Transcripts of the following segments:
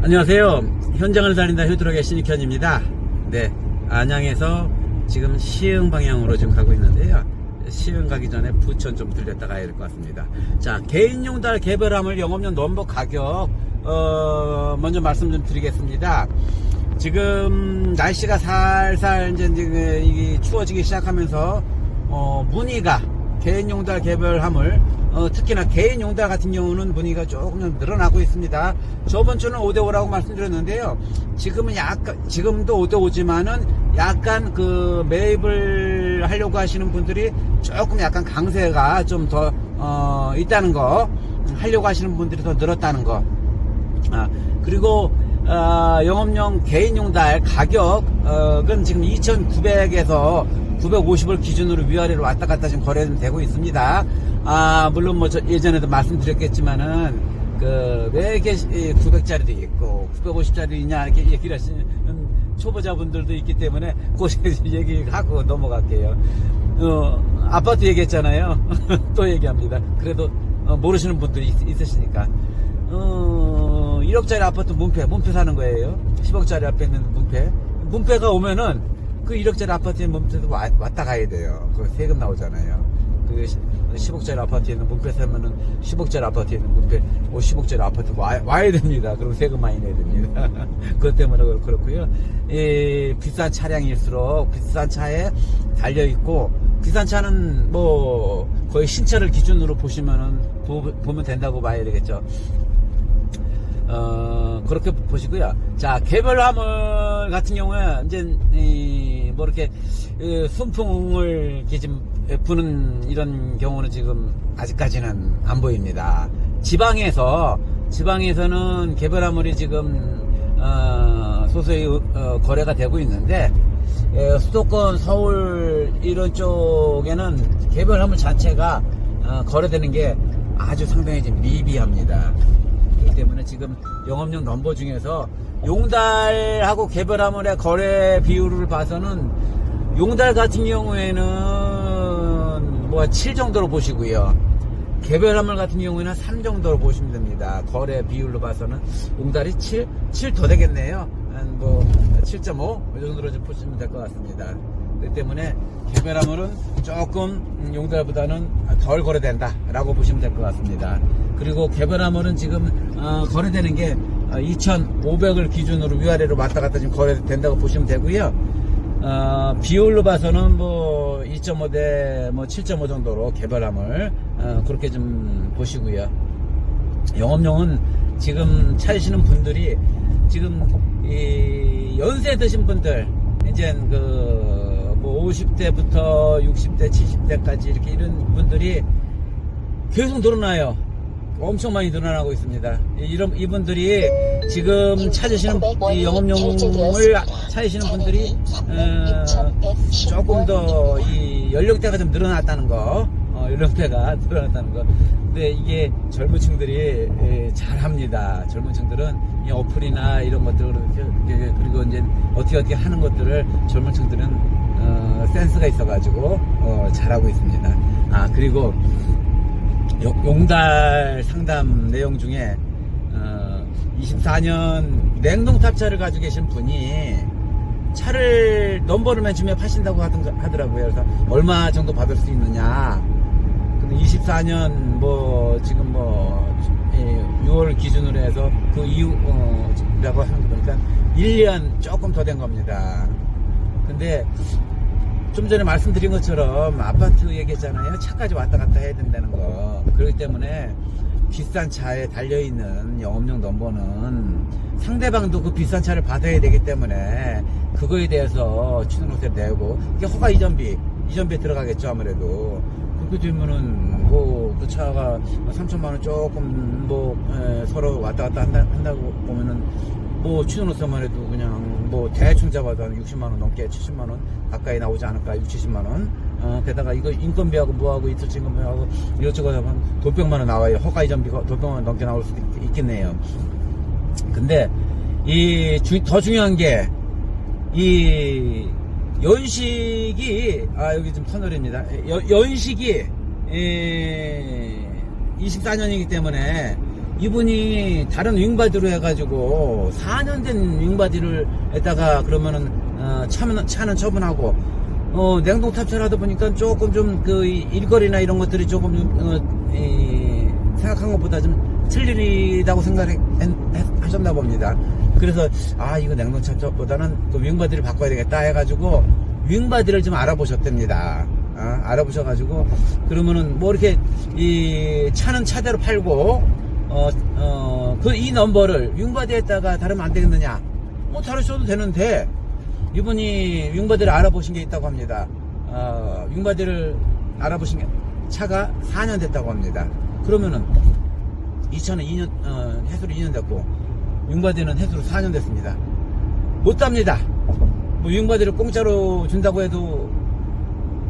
안녕하세요. 현장을 달린다 휴드록의 신익현입니다. 네, 안양에서 지금 시흥 방향으로 지금 가고 있는데요. 시흥 가기 전에 부천 좀 들렸다 가야 될 것 같습니다. 자, 개인용 달 개별함을 영업용 넘버 가격, 어, 먼저 말씀 좀 드리겠습니다. 지금 날씨가 살살 이제 추워지기 시작하면서, 어, 문의가 개인용 달 개별함을 어, 특히나 개인 용달 같은 경우는 문의가 조금 좀 늘어나고 있습니다. 저번 주는 5대5라고 말씀드렸는데요. 지금은 약간, 지금도 5대5지만은 약간 그 매입을 하려고 하시는 분들이 조금 약간 강세가 좀 더, 어, 있다는 거, 하려고 하시는 분들이 더 늘었다는 거. 아, 그리고, 어, 영업용 개인용 달 가격은 지금 2,900에서 950을 기준으로 위아래로 왔다 갔다 지금 거래되고 있습니다. 아, 물론 뭐저 예전에도 말씀드렸겠지만은 그왜 이렇게 900짜리도 있고 950짜리 있냐 이렇게 얘기를 하시는 초보자분들도 있기 때문에 그 얘기하고 넘어갈게요. 어, 아파트 얘기했잖아요. 또 얘기합니다. 그래도 어, 모르시는 분들이 있, 으시니까 어, 1억짜리 아파트 문패, 문패 사는 거예요. 10억짜리 앞에 있는 문패. 문패가 오면은 그 1억짜리 아파트에 문패도 와- 왔다 가야 돼요. 그 세금 나오잖아요. 그 10억짜리 아파트에 있는 문패 사면은 10억짜리 아파트에 있는 문패, 50억짜리 아파트 와, 와야 됩니다. 그럼 세금 많이 내야 됩니다. 그것 때문에 그렇- 그렇고요. 이 비싼 차량일수록 비싼 차에 달려 있고 비싼 차는 뭐 거의 신차를 기준으로 보시면은 보, 보면 된다고 봐야 되겠죠. 어, 그렇게 보시고요. 자, 개별 화물 같은 경우에, 이제, 이, 뭐, 이렇게, 그 순풍을 좀 부는 이런 경우는 지금 아직까지는 안 보입니다. 지방에서, 지방에서는 개별 화물이 지금, 어, 소소히, 어, 거래가 되고 있는데, 예, 수도권, 서울, 이런 쪽에는 개별 화물 자체가, 어, 거래되는 게 아주 상당히 지금 미비합니다. 그렇기 때문에 지금 영업용 넘버 중에서 용달하고 개별화물의 거래 비율을 봐서는 용달 같은 경우에는 뭐 7 정도로 보시고요. 개별화물 같은 경우에는 3 정도로 보시면 됩니다. 거래 비율로 봐서는 용달이 7, 7 더 되겠네요. 한 뭐 7.5, 이 정도로 좀 보시면 될 것 같습니다. 그렇기 때문에 개별화물은 조금 음, 용달보다는 덜 거래된다 라고 보시면 될 것 같습니다. 그리고 개별화물은 지금 어, 거래되는 게 2,500을 기준으로 위아래로 왔다 갔다 지금 거래된다고 보시면 되고요. 어, 비율로 봐서는 뭐 2.5대 뭐 7.5 정도로 개별함을 어, 그렇게 좀 보시고요. 영업용은 지금 찾으시는 분들이 지금 이 연세 드신 분들 이제 그뭐 50대부터 60대, 70대까지 이렇게 이런 분들이 계속 늘어나요. 엄청 많이 늘어나고 있습니다. 이- 이런 이분들이 지금 찾으시는 이 영업용을 찾으시는 분들이 어, 조금 더 이 연령대가 좀 늘어났다는 거, 어, 연령대가 늘어났다는 거. 근데 이게 젊은 층들이 예, 잘합니다. 젊은 층들은 이 어플이나 이런 것들 그리고 이제 어떻게 어떻게 하는 것들을 젊은 층들은 어, 센스가 있어가지고 어, 잘하고 있습니다. 아 그리고 용- 용달 상담 내용 중에 어, 24년 냉동 탑차를 가지고 계신 분이 차를 넘버를 맨 처음에 파신다고 하더라고요. 그래서 얼마 정도 받을 수 있느냐. 근데 24년 뭐 지금 뭐 6월 기준으로 해서 그 이후라고 하는 거니까 1년 조금 더 된 겁니다. 근데 좀 전에 말씀드린 것처럼 아파트 얘기했잖아요. 차까지 왔다 갔다 해야 된다는 거. 그렇기 때문에 비싼 차에 달려있는 영업용 넘버는 상대방도 그 비싼 차를 받아야 되기 때문에 그거에 대해서 취등록세 내고 이게 허가 이전비, 이전비에 들어가겠죠 아무래도. 그렇게 되면은 뭐 그 차가 3천만 원 조금 뭐 에, 서로 왔다 갔다 한다, 한다고 보면은 뭐 취등록세만 해도 뭐 대충 잡아도 한 60만 원 넘게 70만 원 가까이 나오지 않을까 6, 70만 원. 어, 게다가 이거 인건비하고 뭐하고 이틀치 인건비하고 이것저것 하면 돈백만 원 나와요. 허가 이 전비가 돈백만 원 넘게 나올 수도 있, 겠네요 근데 이 더 중요한 게 이 연식이 아 여기 좀 터널입니다. 여- 연식이 에, 24년이기 때문에 이분이 다른 윙바디로 해가지고 4년 된 윙바디를 에다가 그러면은 어, 차는 처분하고 어, 냉동 탑차를 하다 보니까 조금 좀 그 일거리나 이런 것들이 조금 좀, 어, 이, 생각한 것보다 좀 틀리다고 생각하셨나 봅니다. 그래서 아 이거 냉동 탑차보다는 그 윙바디를 바꿔야 되겠다 해가지고 윙바디를 좀 알아보셨답니다. 아, 알아보셔가지고 그러면은 뭐 이렇게 이 차는 차대로 팔고 어, 어, 그 이 넘버를 윙바디에다가 다르면 안 되겠느냐? 뭐 다르셔도 되는데 이분이 윙바디를 알아보신 게 있다고 합니다. 어, 윙바디를 알아보신 게 차가 4년 됐다고 합니다. 그러면은 2000은 2년 어, 해수로 2년 됐고 윙바디는 해수로 4년 됐습니다. 못 답니다. 뭐 윙바디를 공짜로 준다고 해도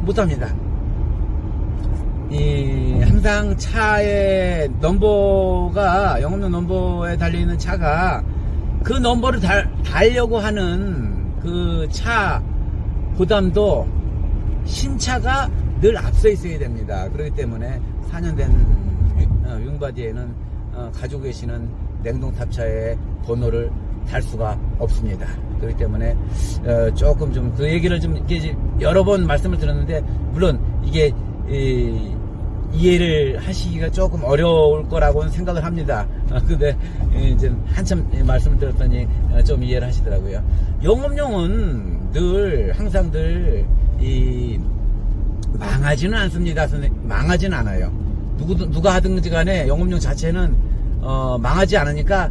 못 합니다. 이 항상 차의 넘버가 영업용 넘버에 달리는 차가 그 넘버를 달, 달려고 하는 그 차 보담도 신차가 늘 앞서 있어야 됩니다. 그렇기 때문에 4년 된 유- 어, 윙바디에는 어, 가지고 계시는 냉동탑차의 번호를 달 수가 없습니다. 그렇기 때문에 어, 조금 좀 그 얘기를 좀 여러 번 말씀을 드렸는데 물론 이게 이, 이해를 하시기가 조금 어려울 거라고는 생각을 합니다. 어, 근데 이제 한참 말씀을 드렸더니 어, 좀 이해를 하시더라고요. 영업용은 늘 항상 늘 이 망하지는 않습니다. 망하지는 않아요. 누구, 누가 하든지 간에 영업용 자체는, 어, 망하지 않으니까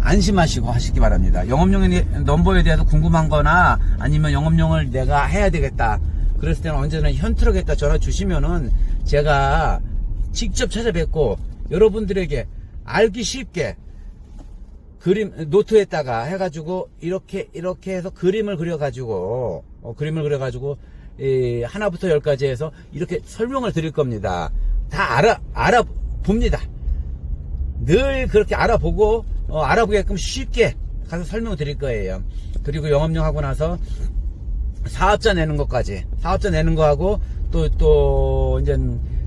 안심하시고 하시기 바랍니다. 영업용의 넘버에 대해서 궁금한 거나 아니면 영업용을 내가 해야 되겠다. 그랬을 때는 언제나 현트럭에다 전화 주시면은 제가 직접 찾아뵙고 여러분들에게 알기 쉽게 그림 노트에다가 해가지고 이렇게 이렇게 해서 그림을 그려가지고 어, 그림을 그려가지고 이, 하나부터 열까지 해서 이렇게 설명을 드릴 겁니다. 다 알아 알아 봅니다. 늘 그렇게 알아보고 어, 알아보게끔 쉽게 가서 설명을 드릴 거예요. 그리고 영업용 하고 나서 사업자 내는 것까지 사업자 내는 거하고 또 또 이제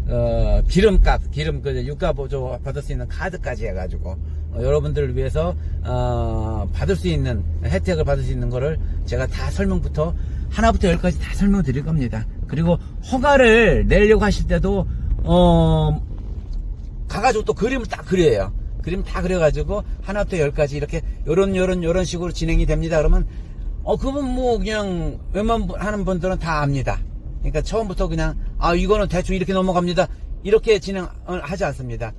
어, 기름값 기름 그 유가 보조 받을 수 있는 카드까지 해가지고 어, 여러분들을 위해서 어, 받을 수 있는 혜택을 받을 수 있는 거를 제가 다 설명부터 하나부터 열까지 다 설명 드릴 겁니다. 그리고 허가를 내려고 하실 때도 어 가가지고 또 그림을 딱 그려요. 그림 다 그려가지고 하나부터 열까지 이렇게 요런 요런 요런 식으로 진행이 됩니다. 그러면 어 그분 뭐 그냥 웬만하는 분들은 다 압니다. 그러니까 처음부터 그냥 아 이거는 대충 이렇게 넘어갑니다. 이렇게 진행을 하지 않습니다.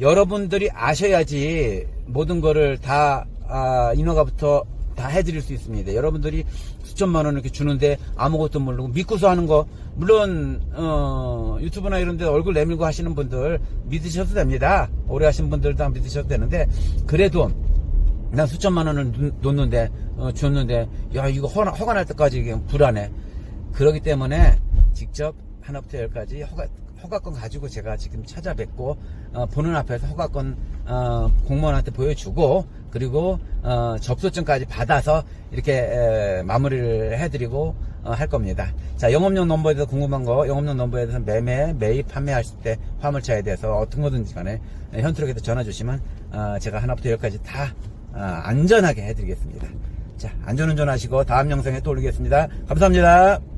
여러분들이 아셔야지 모든 거를 다 아, 인허가부터 다 해드릴 수 있습니다. 여러분들이 수천만 원 이렇게 주는데 아무것도 모르고 믿고서 하는 거 물론 어, 유튜브나 이런 데 얼굴 내밀고 하시는 분들 믿으셔도 됩니다. 오래 하신 분들도 다 믿으셔도 되는데 그래도 난 수천만 원을 놓- 놓는데 어, 줬는데 야 이거 허가, 허가 날 때까지 불안해. 그렇기 때문에 직접 하나부터 열까지 허가 허가권 가지고 제가 지금 찾아뵙고 어, 보는 앞에서 허가권 어, 공무원한테 보여주고 그리고 어, 접수증까지 받아서 이렇게 에, 마무리를 해드리고 어, 할 겁니다. 자 영업용 넘버에 대해서 궁금한 거 영업용 넘버에 대해서 매매 매입 판매하실 때 화물차에 대해서 어떤 거든지 간에 에, 현트럭에서 전화 주시면 어, 제가 하나부터 열까지 다 어, 안전하게 해드리겠습니다. 자 안전운전 하시고 다음 영상에 또 올리겠습니다. 감사합니다.